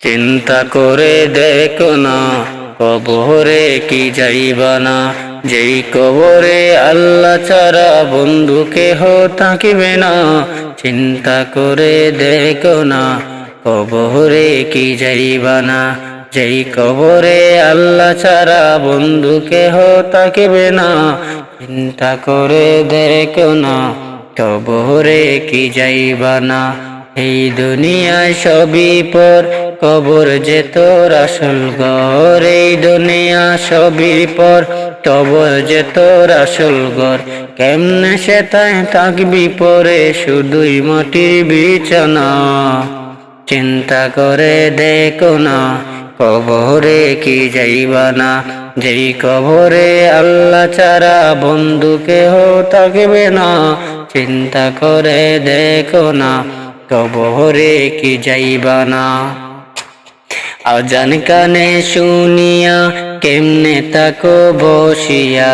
চিন্তা করে দেখো না, কবরে কি যাইবা না? যেই কবরে আল্লাহ ছাড়া বন্ধু কেহ থাকিবে না। চিন্তা করে দেখো না, কবরে কি যাইবা না? যেই কবরে আল্লাহ ছাড়া বন্ধু কেহ থাকিবে না। চিন্তা করে দেখো না, কবরে কি যাইবা না? এই দুনিয়ায় সবই পর কবর যে তোর আসল ঘর। এই দুনিয়া সবই পর কবর যে তোর আসল ঘর। কেমনে সে তাই থাকবি পরে শুধুই মাটির বিছানা। চিন্তা করে দেখো না, কবরে কি যাইবা না যেই কবরে আল্লাহ ছাড়া বন্ধু কেহ থাকবে না। চিন্তা করে দেখো না কবরে কি যাইবা না? আজান কানে শুনিয়া কেমনে তাকো বসিয়া?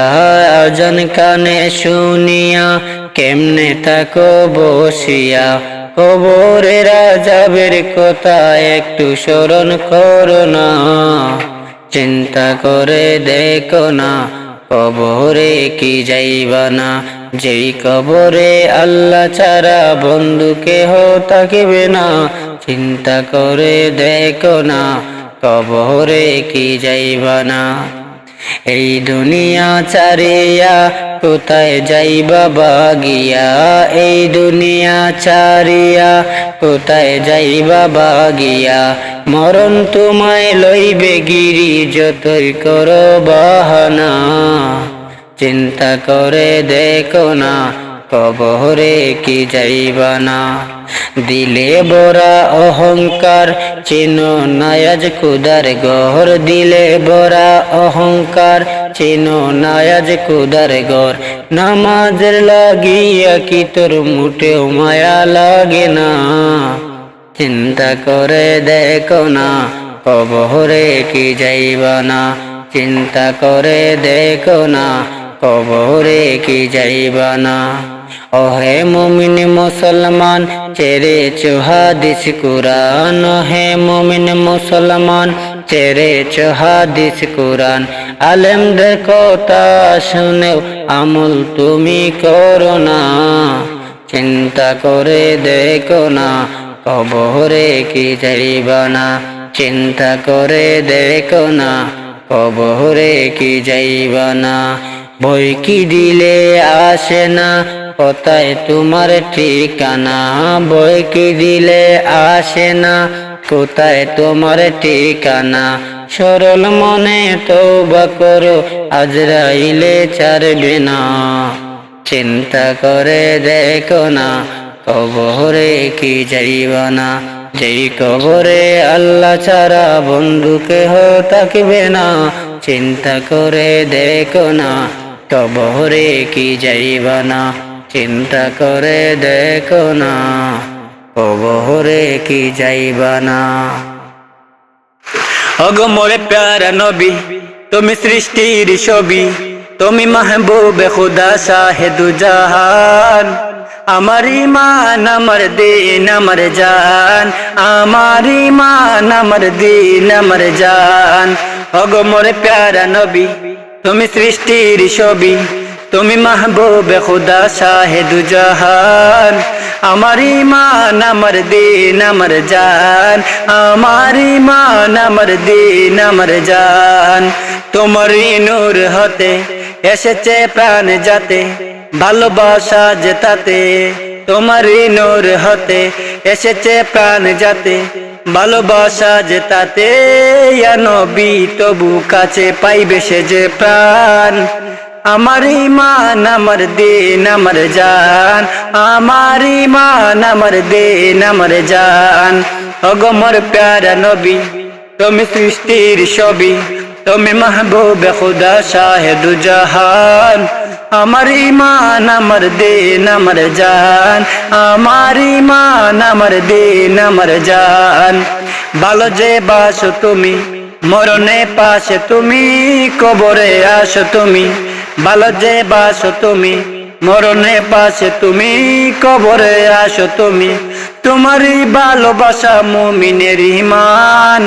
আজান কানে শুনিয়া কেমনে তাকো বসিয়া? কবরে রাজাবের কথা একটু স্মরণ করো না। চিন্তা করে দেখো না, কবরে কি যাইবা না? যেই কবরে আল্লাহ ছাড়া বন্ধু কেহ থাকিবে না, চিন্তা করে দেখো না, কবরে কি যাইবা না। এই দুনিয়া চারিয়া কোথায় যাইবা বাগিয়া, এই দুনিয়া চারিয়া কোথায় যাইবা বাগিয়া। মরণ তোমায় লইবে গিরি, যতই করো বাহানা। চিন্তা করে দেখো না, কবরে কি যাইবা না দিলে বরা অহংকার, চিনো নায়াজ কুদার গহর। দিলে বরা অহংকার, চিনো নায়াজ কুদার গর নামাজের লাগিয়া কি তোর মুঠেও মায়া লাগে না। চিন্তা করে দেখো না, কবরে কি যাইবা না চিন্তা করে দেখো না কবরে কি যাইবা না? ওহে মুমিন মুসলমান চেরে চোহাদিস কুরান ওহে মুমিন মুসলমান চেরে চোহাদিস কুরান আলেমদের কথা শুনেও আমল তুমি করো না। চিন্তা করে দেখো না, কবরে কি যাইবা না। চিন্তা করে দেখো না, কবরে কি যাইবা না। বই কি দিলে আসে না কোথায় তোমার ঠিকানা। বই কি দিলে আসে না, কোথায় তোমার ঠিকানা? সরল মনে তৌবা করো আজরাইলে ছাড়বে না। চিন্তা করে দেখো না, কবরে কি যাইবা না। যেই কবরে আল্লাহ ছাড়া বন্ধু কেহ থাকবে না। চিন্তা করে দেখো না কবরে কি যাইবা না চিন্তা করে দেখো না কবরে কি যাইবা না অগো মোরে প্যারা নবী, তুমি সৃষ্টির ছবি। তুমি মাহবুবে খুদা শাহেদু জাহান। আমার ইমান আমার দিন, আমার জান। আমার ইমান আমার দিন, আমার জান। অগো মোরে প্যারা নবী তুমি সৃষ্টির ছবি, তুমি মাহবুবে খুদা শাহেদু জাহান। আমার ইমান আমার দিন, আমার জান। আমার ইমান আমার দিন, আমার জান। তোমার নূর হতে এসেছে প্রাণ যাতে ভালোবাসা জেতাতে তোমার নূর হতে এসেছে প্রাণ যাতে ভালোবাসা জেতাতে ইয়া নবী, তবু কাছে পাইবে সে যে প্রাণ। আমার ইমান, আমার দিন, আমার জান। আমার ইমান, আমার দিন, আমার জান। অগমর প্যারা নবী, তুমি সৃষ্টির ছবি। তুমি মাহবুব খুদা শাহেদু জাহান। আমার ইমান, আমার দিন, আমার জান। আমার ইমান, আমার দিন, আমার জান। ভালো যে বাসো তুমি, মরণে পাশে তুমি, কবরে আসো তুমি। ভালো যে বাসো তুমি, মরণে পাশে তুমি, কবরে আসো তুমি। তোমারই ভালোবাসা মুমিনের ইমান,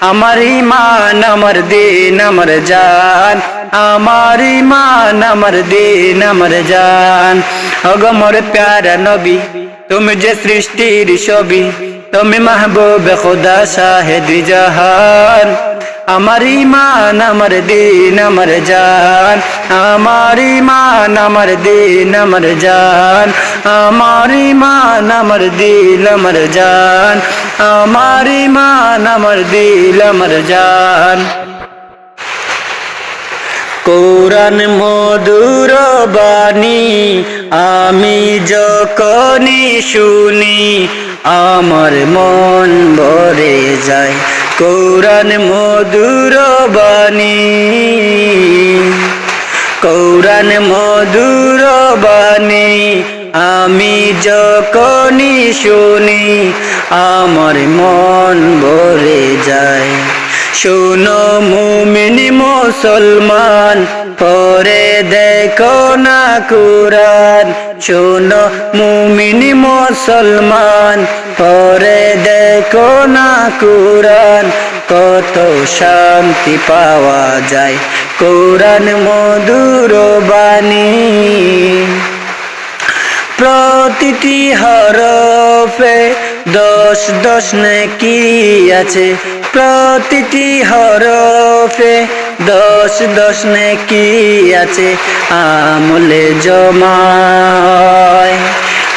আমার ইমান, আমার দিন, আমার জান। আমার ইমান, আমার দিন, আমার জান। অগমর প্যারা নবী, তুমি যে সৃষ্টির ছবি তুমি মাহবুব খুদা শাহেদ জাহান। আমার ইমান আমার দিন, আমার জান। আমার ইমান আমার দিন, আমার জান। আমার ইমান আমার দিল আমার জান। আমার ইমান আমার দিল, আমার জান। কোরআন মধুর বাণী, আমি যখনই শুনি আমার মন ভরে যায়। কোরআন মধুর বাণী। কৌরান মধুর বাণী। আমি যখনই শুনি, আমার মন ভরে যায়। শোনো মুমিন মুসলমান পরে দেখো না কুরান শোনো মুমিন মুসলমান। পরে দেখো না কুরান কত শান্তি পাওয়া যায়। কোরআন মধুর বাণী। প্রতিটি হরফে দশ দশ নাকি আছে। প্রতিটি হরফে দশ দশ নাকি আছে? আমলে জমায়।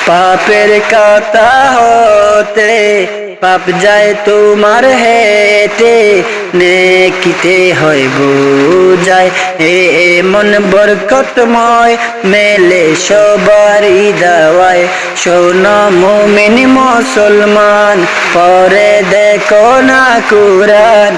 পাপের কাতা হতে পাপ যায় তোমার হেটে। নেকিতে হয় বুঝায়। এ মন বরকতময়, মেলে সবারই দাওয়ায়। শোন মুমিন মুসলমান, পরে দেখো না কুরান